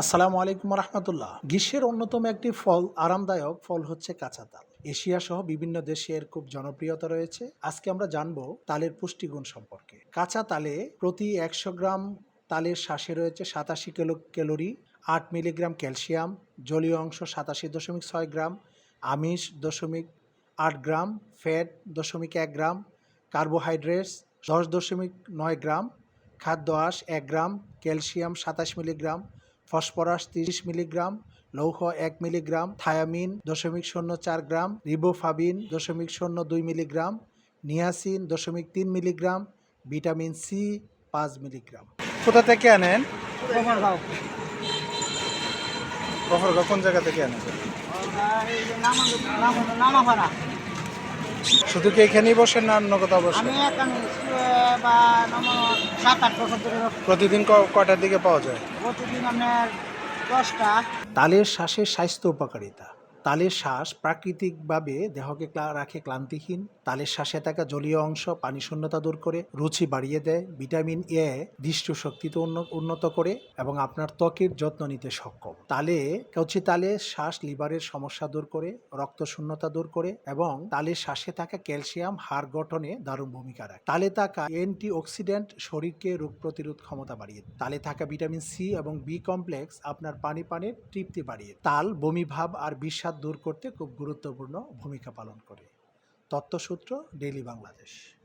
আসসালামু আলাইকুম রহমতুল্লাহ। গ্রীষ্মের অন্যতম একটি ফল, আরামদায়ক ফল হচ্ছে কাঁচা তাল। এশিয়া সহ বিভিন্ন দেশে এর খুব জনপ্রিয়তা রয়েছে। আজকে আমরা জানব তালের পুষ্টিগুণ সম্পর্কে। কাঁচা তালে প্রতি একশো গ্রাম তালের শ্বাসে রয়েছে সাতাশি কিলো ক্যালোরি, আট মিলিগ্রাম ক্যালসিয়াম, জলীয় অংশ সাতাশি দশমিক ছয় গ্রাম, আমিষ দশমিক আট গ্রাম, ফ্যাট দশমিক এক গ্রাম, কার্বোহাইড্রেটস দশ দশমিক নয় গ্রাম, খাদ্য আঁশ এক গ্রাম, ক্যালসিয়াম সাতাশ মিলিগ্রাম ফসফরাস তিরিশ মিলিগ্রাম লৌহ এক মিলিগ্রাম থায়ামিন দশমিক শূন্য চার গ্রাম রিবোফাবিন দশমিক শূন্য দুই মিলিগ্রাম নিয়াসিন দশমিক তিন মিলিগ্রাম ভিটামিন সি পাঁচ মিলিগ্রাম। কোথা থেকে আনেন? গফরগাঁও কোন জায়গা থেকে আনেন? শুধু কি এখানেই বসেন না অন্য কোথাও বসেন? আমি এখানে সাত আট বছর ধরে প্রতিদিন কটার দিকে পাওয়া যায়? প্রতিদিন আপনার দশটা। তালের শ্বাসের স্বাস্থ্য উপকারিতা। তালের শ্বাস প্রাকৃতিকভাবে দেহকে রাখে ক্লান্তিহীন। তালের শ্বাসে থাকা জলীয় অংশ পানি শূন্যতা দূর করে, রুচি বাড়িয়ে দেয়, ভিটামিন এ দৃষ্টিশক্তিতে উন্ন- উন্নত করে এবং আপনার ত্বকের যত্ন নিতে সক্ষম। তালে, কচি তালে শ্বাস লিভারের সমস্যা দূর করে, রক্ত শূন্যতা দূর করে এবং তালের শ্বাসে থাকা ক্যালসিয়াম হাড় গঠনে দারুণ ভূমিকা রাখে। তালে থাকা অ্যান্টি অক্সিডেন্ট শরীরকে রোগ প্রতিরোধ ক্ষমতা বাড়িয়ে। তালে থাকা ভিটামিন সি এবং বি কমপ্লেক্স আপনার পানি পানের তৃপ্তি বাড়িয়ে তাল, বমি ভাব আর বিষাদ দূর করতে খুব গুরুত্বপূর্ণ ভূমিকা পালন করে। তত্ত্বসূত্র ডেইলি বাংলাদেশ।